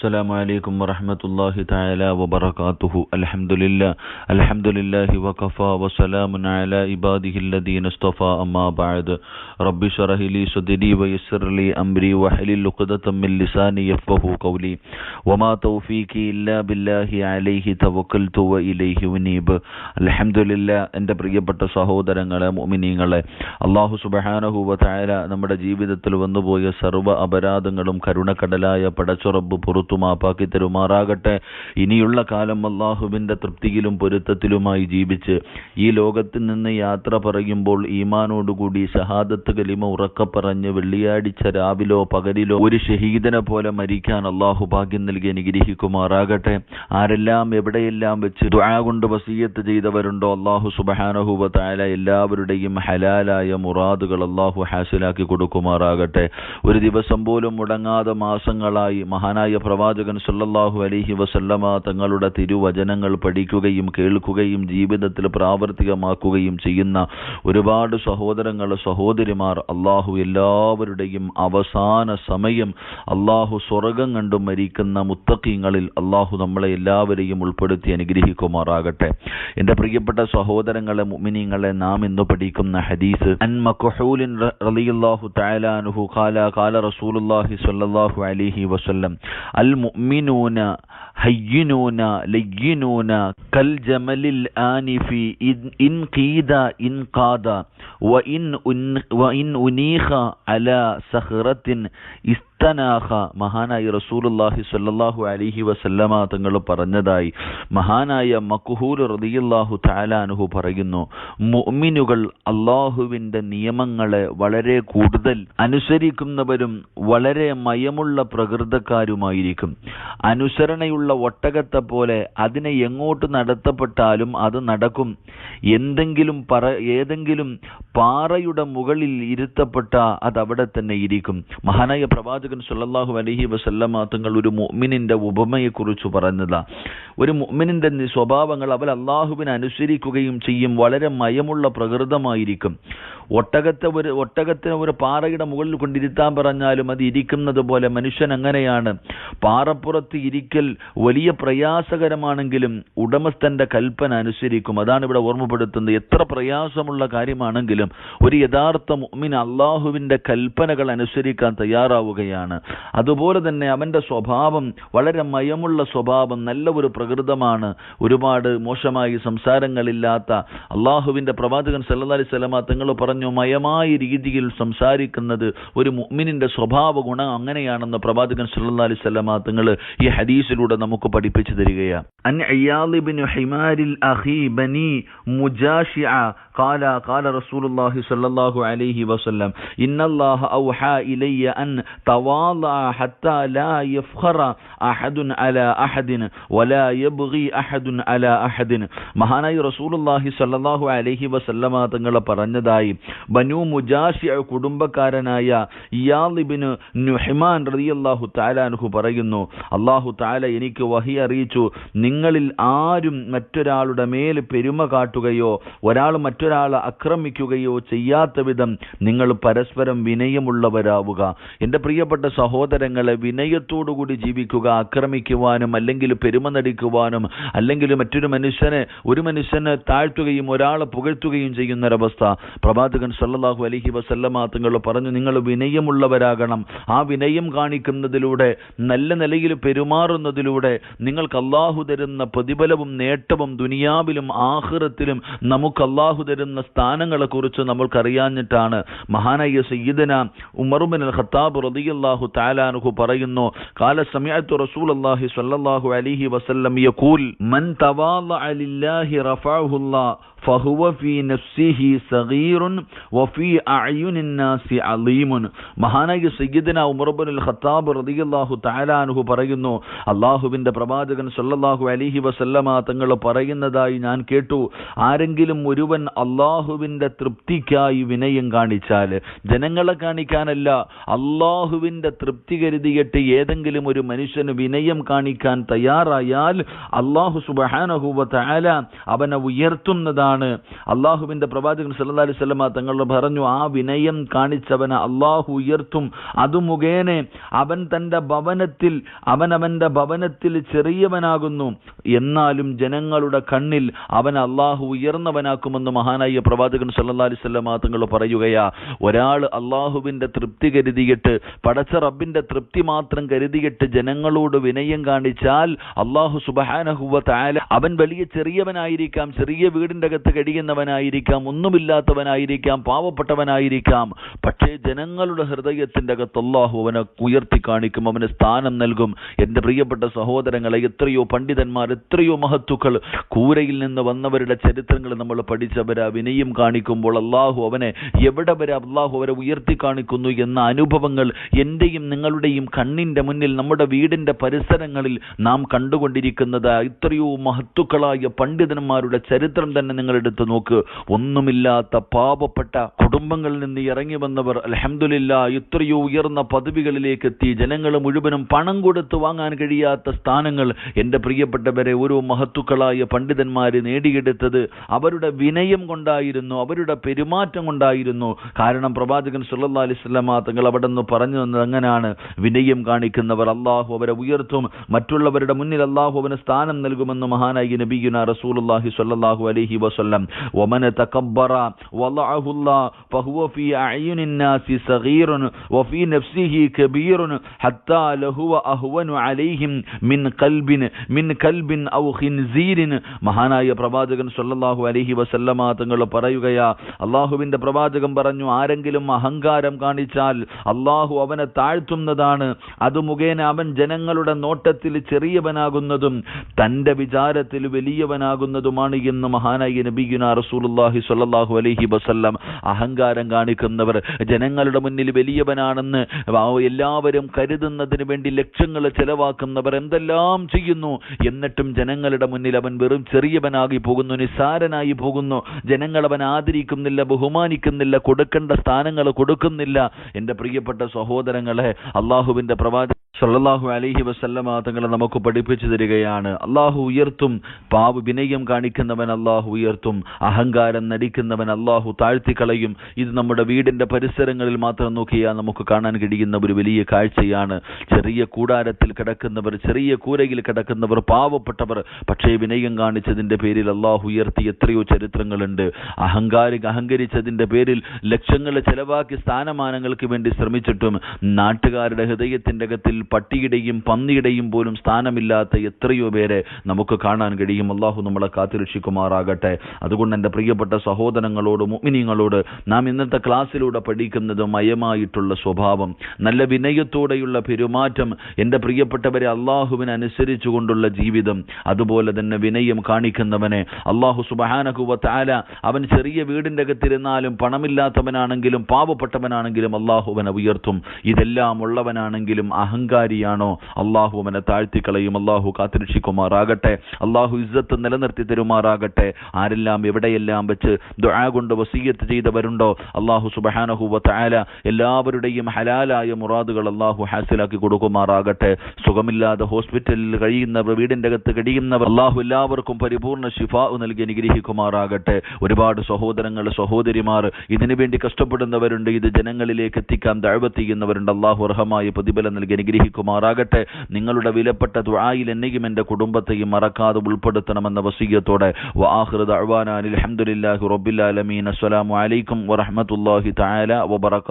السلام عليكم ورحمة الله تعالى وبركاته الحمد لله الحمد لله وكفى وسلام على عباده الذين اصطفى أما بعد رب اشرح لي صدري ويسر لي أمري واحلل عقدة من لساني يفقه قولي وما توفيقي إلا بالله عليه توكلت وإليه أنيب الحمد لله എൻ്റെ പ്രിയപ്പെട്ട സഹോദരങ്ങളെ മുഅ്മിനീങ്ങളെ അള്ളാഹു സുബ്ഹാനഹു വതആല നമ്മുടെ ജീവിതത്തിൽ വന്നുപോയ സർവ്വ അപരാധങ്ങളും കരുണക്കടലായ പടച്ചുറബ് പുറത്തു മാപ്പാക്കി തരുമാറാകട്ടെ. ഇനിയുള്ള കാലം അള്ളാഹുവിന്റെ തൃപ്തിയിലും പൊരുത്തത്തിലുമായി ജീവിച്ച് ഈ ലോകത്തിൽ നിന്ന് യാത്ര പറയുമ്പോൾ ഈമാനോടുകൂടി ഷഹാദത്ത് കലിമ ഉറക്കെ പറഞ്ഞ് വെള്ളിയാഴ്ച രാവിലോ പകലിലോ ഒരു ഷഹീദനെ പോലെ മരിക്കാൻ അള്ളാഹു ഭാഗ്യം നൽകി അനുഗ്രഹിക്കുമാറാകട്ടെ. ആരെല്ലാം എവിടെയെല്ലാം വെച്ച് ദുആ കൊണ്ട് വസീയത്ത് ചെയ്തവരുണ്ടോ അള്ളാഹു സുബ്ഹാനഹു വതആല എല്ലാവരുടെയും ഹലാലായ മുറാദുകൾ അള്ളാഹു ഹാസിലാക്കി കൊടുക്കുമാറാകട്ടെ. ഒരു ദിവസം പോലും മുടങ്ങാതെ മാസങ്ങളായി മഹാനായ പ്രവാചകൻ സല്ലല്ലാഹു അലൈഹി വസല്ലമ തങ്ങളുടെ തിരുവചനങ്ങൾ പഠിക്കുകയും കേൾക്കുകയും ജീവിതത്തിൽ പ്രാവർത്തികമാക്കുകയും ചെയ്യുന്ന ഒരുപാട് സഹോദരങ്ങൾ സഹോദരിമാർ അള്ളാഹു എല്ലാവരുടെയും അവസാന സമയം അള്ളാഹു സ്വർഗം കണ്ടു മരിക്കുന്ന മുത്തക്കിങ്ങളിൽ അള്ളാഹു നമ്മളെ എല്ലാവരെയും ഉൾപ്പെടുത്തി അനുഗ്രഹിക്കുമാറാകട്ടെ. എന്റെ പ്രിയപ്പെട്ട സഹോദരങ്ങളെ മുമിനിങ്ങളെ നാം ഇന്ന് പഠിക്കുന്ന ഹദീസ് അൻ റളിയല്ലാഹു ഖാല ഖാല റസൂലുള്ളാഹി സ്വല്ലല്ലാഹു അലൈഹി വസല്ലം അൽ المؤمنون ഹയ്യിനൂന ലയ്യനൂന കൽ ജമലിൽ ആനിഫി ഇൻ ഖീദ ഇൻ ഖാദ വ ഇൻ ഉനീഖ അല സഹ്റത്തിൻ ഇസ്തനാഹ മഹാനായ റസൂലുള്ളാഹി സ്വല്ലല്ലാഹു അലൈഹി വസല്ലമ തങ്ങൾ പറഞ്ഞതായി മഹാനായ മക്ഹൂൽ റളിയല്ലാഹു തആല അൻഹു പറയുന്നു മുഅ്മിനുകൾ അള്ളാഹുവിന്റെ നിയമങ്ങളെ വളരെ കൂടുതൽ അനുസരിക്കുന്നവരും വളരെ മയമുള്ള പ്രകൃതക്കാരുമായിരിക്കും. അനുസരണയുള്ള ഒട്ടകത്തെ പോലെ അതിനെ എങ്ങോട്ട് നടത്തപ്പെട്ടാലും അത് നടക്കും. എന്തെങ്കിലും പറ ഏതെങ്കിലും പാറയുടെ മുകളിൽ ഇരുത്തപ്പെട്ട അത് അവിടെ തന്നെ ഇരിക്കും. മഹാനായ പ്രവാചകൻ സല്ലല്ലാഹു അലഹി വസല്ലമ തങ്ങൾ ഒരു മുഅ്മിനിന്റെ ഉപമയെക്കുറിച്ച് പറഞ്ഞതാ. ഒരു മുഅ്മിനിന്റെ സ്വഭാവങ്ങൾ അവൻ അള്ളാഹുവിനെ അനുസരിക്കുകയും ചെയ്യും. വളരെ മയമുള്ള പ്രകൃതമായിരിക്കും. ഒട്ടകത്തെ ഒരു ഒട്ടകത്തിന് ഒരു പാറയുടെ മുകളിൽ കൊണ്ടിരുത്താൻ പറഞ്ഞാലും അത് ഇരിക്കുന്നത് പോലെ മനുഷ്യൻ അങ്ങനെയാണ്. പാറപ്പുറത്ത് ഇരിക്കൽ വലിയ പ്രയാസകരമാണെങ്കിലും ഉടമസ്ഥന്റെ കൽപ്പന അനുസരിക്കും. അതാണ് ഇവിടെ ഓർമ്മപ്പെടുത്തുന്നത്. എത്ര പ്രയാസമുള്ള കാര്യമാണെങ്കിലും ഒരു യഥാർത്ഥ മുഅ്മിൻ അള്ളാഹുവിന്റെ കൽപ്പനകൾ അനുസരിക്കാൻ തയ്യാറാവുകയാണ്. അതുപോലെ തന്നെ അവന്റെ സ്വഭാവം വളരെ മയമുള്ള സ്വഭാവം നല്ല ഒരു പ്രകൃതമാണ്. ഒരുപാട് മോശമായി സംസാരങ്ങളില്ലാത്ത അള്ളാഹുവിന്റെ പ്രവാചകൻ സല്ലാ അലൈഹി സ്വലമ തങ്ങൾ പറഞ്ഞു മയമായ രീതിയിൽ സംസാരിക്കുന്നത് ഒരു മുഅ്മിനിന്റെ സ്വഭാവ ഗുണം അങ്ങനെയാണെന്ന് പ്രവാചകൻ സല്ലാ അലൈഹി സ്വലമ തങ്ങൾ ഈ ഹദീസിലൂടെ നമുക്ക് പഠിപ്പിച്ചു തരികയാണ്. അൻ ഇയാൽ ഇബ്നു ഹിമാരിൽ അഖി ബനി മുജാഷിഅ قال قال رسول الله صلى الله عليه وسلم إن الله أوحى إلي أن تواضع حتى لا يفخر أحد على أحد ولا يبغي أحد على أحد മഹാനായി റസൂലുള്ളാഹി സ്വല്ലല്ലാഹു അലൈഹി വസല്ലമ തങ്ങൾ പറഞ്ഞതായി ബനു മുജാഷിഅ കുടുംബക്കാരനായ ഇയാൽ ഇബ്നു നുഹ്മാൻ റളിയല്ലാഹു തആല അൻഹു പറയുന്നു അല്ലാഹു തആല എനിക്ക് വഹി അറിയിച്ചു നിങ്ങളിൽ ആരും മറ്റൊരാളുടെ മേൽ പെരുമ കാട്ടുകയോ ഒരാൾ മറ്റൊരാളെ ആക്രമിക്കുകയോ ചെയ്യാത്ത വിധം നിങ്ങൾ പരസ്പരം വിനയമുള്ളവരാവുക. എന്റെ പ്രിയപ്പെട്ട സഹോദരങ്ങളെ വിനയത്തോടുകൂടി ജീവിക്കുക ആക്രമിക്കുവാനും അല്ലെങ്കിൽ പെരുമ നടിക്കുവാനും അല്ലെങ്കിൽ മറ്റൊരു മനുഷ്യനെ ഒരു മനുഷ്യനെ താഴ്ത്തുകയും ഒരാളെ പുകഴ്ത്തുകയും ചെയ്യുന്ന ഒരവസ്ഥ പ്രവാചകൻ സല്ലല്ലാഹു അലൈഹി വസല്ലമ തങ്ങൾ പറഞ്ഞു നിങ്ങൾ വിനയമുള്ളവരാകണം. ആ വിനയം കാണിക്കുന്നതിലൂടെ നല്ല നിലയിൽ പെരുമാറുന്നതിലൂടെ നിങ്ങൾക്ക് അള്ളാഹു തരുന്ന പ്രതിഫലവും നേട്ടവും ദുനിയാവിലും ആഹ്റത്തിലും നമുക്ക് അള്ളാഹു തരുന്ന സ്ഥാനങ്ങളെ കുറിച്ച് നമ്മൾക്കറിയാഞ്ഞിട്ടാണ് മഹാനായ സയ്യിദന ഉമറുബിൻ അൽ ഖത്താബ് റളിയല്ലാഹു താലാനുഹു പറയുന്നു കാല സമയത്തു റസൂലുള്ളാഹി സല്ലാഹു അലിഹി വസല്ലം യഖൂൽ മൻ തവാളഅ ലില്ലാഹി റഫഅഹുല്ലാഹ് ഫഹുവ ഫീ നഫ്സിഹി സഗീറുൻ വഫീ അഅയുനിൻ അലീമുൻ. മഹാനായ സയ്യിദന ഉമർ ഇബ്നുൽ ഖത്താബ് റളിയല്ലാഹു തആല പറയുന്നു അല്ലാഹുവിന്റെ പ്രവാചകൻ സല്ലാഹു അലിഹി വസല്ലമ തങ്ങൾ പറയുന്നതായി ഞാൻ കേട്ടു ആരെങ്കിലും ഒരുവൻ അള്ളാഹുവിന്റെ തൃപ്തിക്കായി വിനയം കാണിച്ചാൽ ജനങ്ങളെ കാണിക്കാനല്ല അള്ളാഹുവിന്റെ തൃപ്തി കരുതിയിട്ട് ഏതെങ്കിലും ഒരു മനുഷ്യന് വിനയം കാണിക്കാൻ തയ്യാറായാൽ അള്ളാഹു സുബഹാനഹുവ അവനെ ഉയർത്തുന്നതാണ്. അള്ളാഹുവിന്റെ പ്രവാചകൻ സല്ലല്ലാഹു അലൈഹി തങ്ങൾ പറഞ്ഞു ആ വിനയം കാണിച്ചവനെ അള്ളാഹു ഉയർത്തും. അത് മുഖേന അവൻ തന്റെ ഭവനത്തിൽ അവനവന്റെ ഭവനത്തിൽ ചെറിയവനാകുന്നു. എന്നാലും ജനങ്ങളുടെ കണ്ണിൽ അവൻ അള്ളാഹു ഉയർന്നവനാക്കുമെന്ന് മഹാനായ പ്രവാചകൻ സല്ലാ അലൈഹി വസല്ലമ തങ്ങൾ പറയുകയാ ഒരാൾ അള്ളാഹുവിന്റെ തൃപ്തി കരുതിയിട്ട് പടച്ച റബ്ബിന്റെ തൃപ്തി മാത്രം കരുതിയിട്ട് ജനങ്ങളോട് വിനയം കാണിച്ചാൽ അള്ളാഹു സുബഹാനഹുവ താല അവൻ വലിയ ചെറിയവനായിരിക്കാം ചെറിയ വീടിന്റെ അകത്ത് കഴിയുന്നവനായിരിക്കാം ഒന്നുമില്ലാത്തവനായിരിക്കാം പാവപ്പെട്ടവനായിരിക്കാം. പക്ഷേ ജനങ്ങളുടെ ഹൃദയത്തിന്റെ അകത്ത് അള്ളാഹു അവനെ ഉയർത്തി കാണിക്കും അവന് സ്ഥാനം നൽകും. എന്റെ പ്രിയപ്പെട്ട സഹോദരങ്ങളെ എത്രയോ പണ്ഡിതന്മാർ എത്രയോ മഹത്തുക്കൾ കൂരയിൽ നിന്ന് വന്നവരുടെ ചരിത്രങ്ങൾ നമ്മൾ പഠിച്ചവരാ. വിനയം കാണിക്കുമ്പോൾ അള്ളാഹു അവനെ എവിടെ വരെ അള്ളാഹു അവരെ ഉയർത്തി കാണിക്കുന്നു എന്ന അനുഭവങ്ങൾ എന്റെയും നിങ്ങളുടെയും കണ്ണിന്റെ മുന്നിൽ നമ്മുടെ വീടിന്റെ പരിസരങ്ങളിൽ നാം കണ്ടുകൊണ്ടിരിക്കുന്നത്. ഇത്രയോ മഹത്തുക്കളായ പണ്ഡിതന്മാരുടെ ചരിത്രം തന്നെ നിങ്ങൾ നോക്ക്. ഒന്നുമില്ലാത്ത പാപപ്പെട്ട കുടുംബങ്ങളിൽ നിന്ന് ഇറങ്ങി വന്നവർ അലഹമില്ല ഇത്രയോ ഉയർന്ന പദവികളിലേക്ക് എത്തി. ജനങ്ങൾ മുഴുവനും പണം കൊടുത്ത് വാങ്ങാൻ കഴിയാത്ത സ്ഥാനങ്ങൾ എന്റെ പ്രിയപ്പെട്ടവരെ ഓരോ മഹത്തുക്കളായ പണ്ഡിതന്മാർ നേടിയെടുത്തത്. അവരുടെ വിനയം കൊണ്ടായിരുന്നു അവരുടെ പെരുമാറ്റം കൊണ്ടായിരുന്നു. കാരണം പ്രവാചകൻ സുല്ലാ അലൈഹി വസല്ലമ തങ്ങൾ അവിടെ നിന്ന് പറഞ്ഞു തന്നത് അങ്ങനെയാണ് വിനയം കാണിക്കുന്നവർ അള്ളാഹു അവരെ ഉയർത്തും. മറ്റുള്ളവരുടെ മുന്നിൽ അള്ളാഹു അവന് സ്ഥാനം നൽകുമെന്ന് മഹാനായി നബിയുന റസൂലുള്ളാഹി സ്വല്ലല്ലാഹു അലൈഹി വസല്ലം. വമന തകബ്ബറ വലഅഹുല്ലാ ഫഹുവ നഫ്സിഹി ഹത്താ ലഹുവ അഹ്വനു അലൈഹിം മിൻ മിൻ കൽബിൻ ഔ ഖിൻസീരിൻ. മഹാനായ പ്രവാചകൻ സല്ലല്ലാഹു അലൈഹി വസല്ലമ തങ്ങൾ പറയുകയാ. അള്ളാഹുവിന്റെ പ്രവാചകം പറഞ്ഞു ആരെങ്കിലും അഹങ്കാരം കാണിച്ചാൽ അള്ളാഹു അവനെ താഴ്ത്തുന്നതാണ്. അത് മുഖേന അവൻ ജനങ്ങളുടെ നോട്ടത്തിൽ ചെറിയവനാകുന്നതും തന്റെ വിചാരത്തിൽ വലിയവനാകുന്നതുമാണ് എന്ന് മഹാനായി നബിയുന റസൂലുള്ളാഹി സ്വല്ലല്ലാഹു അലഹി വസല്ലം അഹങ്കാരം കാണിക്കുന്നവർ ജനങ്ങളുടെ മുന്നിൽ വലിയവനാണെന്ന് എല്ലാവരും കരുതുന്നതിന് വേണ്ടി ലക്ഷങ്ങൾ ചെലവാക്കുന്നവർ എന്തെല്ലാം ചെയ്യുന്നു. എന്നിട്ടും ജനങ്ങളുടെ മുന്നിൽ അവൻ വെറും ചെറിയവനാകി പോകുന്നു നിസ്സാരനായി പോകുന്നു. ജനങ്ങൾ അവൻ ആദരിക്കുന്നില്ല ബഹുമാനിക്കുന്നില്ല കൊടുക്കേണ്ട സ്ഥാനങ്ങൾ കൊടുക്കുന്നില്ല. എന്റെ പ്രിയപ്പെട്ട സഹോദരങ്ങളെ അള്ളാഹുവിന്റെ പ്രവാചക സല്ലാഹു അലഹി വസല്ലമ തങ്ങളെ നമുക്ക് പഠിപ്പിച്ചു തരികയാണ്. അള്ളാഹു ഉയർത്തും പാവ് വിനയം കാണിക്കുന്നവൻ അള്ളാഹു ഉയർത്തും അഹങ്കാരം നടിക്കുന്നവൻ അള്ളാഹു താഴ്ത്തിക്കളയും. ഇത് നമ്മുടെ വീടിന്റെ പരിസരങ്ങളിൽ മാത്രം നോക്കിയാൽ നമുക്ക് കാണാൻ കഴിയുന്ന ഒരു വലിയ കാഴ്ചയാണ്. ചെറിയ കൂടാരത്തിൽ കിടക്കുന്നവർ ചെറിയ കൂരയിൽ കിടക്കുന്നവർ പാവപ്പെട്ടവർ പക്ഷേ വിനയം കാണിച്ചതിന്റെ പേരിൽ അള്ളാഹു ഉയർത്തി എത്രയോ ചരിത്രങ്ങളുണ്ട്. അഹങ്കാരി അഹങ്കരിച്ചതിന്റെ പേരിൽ ലക്ഷങ്ങൾ ചെലവാക്കി സ്ഥാനമാനങ്ങൾക്ക് വേണ്ടി ശ്രമിച്ചിട്ടും നാട്ടുകാരുടെ ഹൃദയത്തിന്റെ അകത്തിൽ പട്ടിയുടെയും പന്നിയുടെയും പോലും സ്ഥാനമില്ലാത്ത എത്രയോ പേരെ നമുക്ക് കാണാൻ കഴിയും. അള്ളാഹു നമ്മളെ കാത്തുരക്ഷിക്കുമാറാകട്ടെ. അതുകൊണ്ട് എന്റെ പ്രിയപ്പെട്ട സഹോദരങ്ങളോട് മുഅ്മിനീങ്ങളോട് നാം ഇന്നത്തെ ക്ലാസ്സിലൂടെ പഠിക്കുന്നത് മയമായിട്ടുള്ള സ്വഭാവം നല്ല വിനയത്തോടെയുള്ള പെരുമാറ്റം എന്റെ പ്രിയപ്പെട്ടവരെ അള്ളാഹുവിനെ അനുസരിച്ചുകൊണ്ടുള്ള ജീവിതം അതുപോലെ തന്നെ വിനയം കാണിക്കുന്നവനെ അള്ളാഹു സുബഹാനഹുവ താല അവൻ ചെറിയ വീടിന്റെ അകത്തിരുന്നാലും പണമില്ലാത്തവനാണെങ്കിലും പാവപ്പെട്ടവനാണെങ്കിലും അള്ളാഹു അവനെ ഉയർത്തും. ഇതെല്ലാം ഉള്ളവനാണെങ്കിലും അഹങ്കാരിയാണോ? അള്ളാഹു അവനെ താഴ്ത്തിക്കളയും. അള്ളാഹു കാത്തിരക്ഷിക്കുമാറാകട്ടെ. അള്ളാഹു ഇസ്സത്ത് നിലനിർത്തി തരുമാറാകട്ടെ. ആരെല്ലാം എവിടെയെല്ലാം വെച്ച് ദുആ കൊണ്ട് വസീയത്ത് ചെയ്തവരുണ്ടോ? അള്ളാഹു സുബഹാനഹുവ താല എല്ലാവരുടെയും ഹലാലായ മുറാദുകൾ അള്ളാഹു ഹാസിലാക്കി കൊടുക്കുമാറാകട്ടെ. സുഖമില്ലാതെ ഹോസ്പിറ്റലിൽ കഴിയുന്നവർ വീടിന്റെ അകത്ത് കഴിയുന്നവർ അള്ളാഹു എല്ലാവർക്കും പരിപൂർണ ശിഫാ നൽകി അനുഗ്രഹിക്കുമാറാകട്ടെ. ഒരുപാട് സഹോദരങ്ങൾ സഹോദരിമാർ ഇതിനു വേണ്ടി കഷ്ടപ്പെടുന്നവരുണ്ട്. ഇത് ജനങ്ങളിലേക്ക് എത്തിക്കാൻ ദഴവത്ത് ചെയ്യുന്നവരുണ്ട്. അള്ളാഹു അർഹമായ പ്രതിഫലം നൽകി അനുഗ്രഹിക്കുമാറാകട്ടെ. നിങ്ങളുടെ വിലപ്പെട്ട ദുആയിൽ എന്നെയും എന്റെ കുടുംബത്തെയും മറക്കാതെ ഉൾപ്പെടുത്തണമെന്ന വസീയത്തോടെ. വാഹൃദ് അഴ്വാനാൻ അൽഹംദുലില്ലാഹി റബ്ബിൽ ആലമീൻ. അസ്സലാമു അലൈക്കും വറഹ്മത്തുള്ളാഹി തആല വബറകാതുഹു.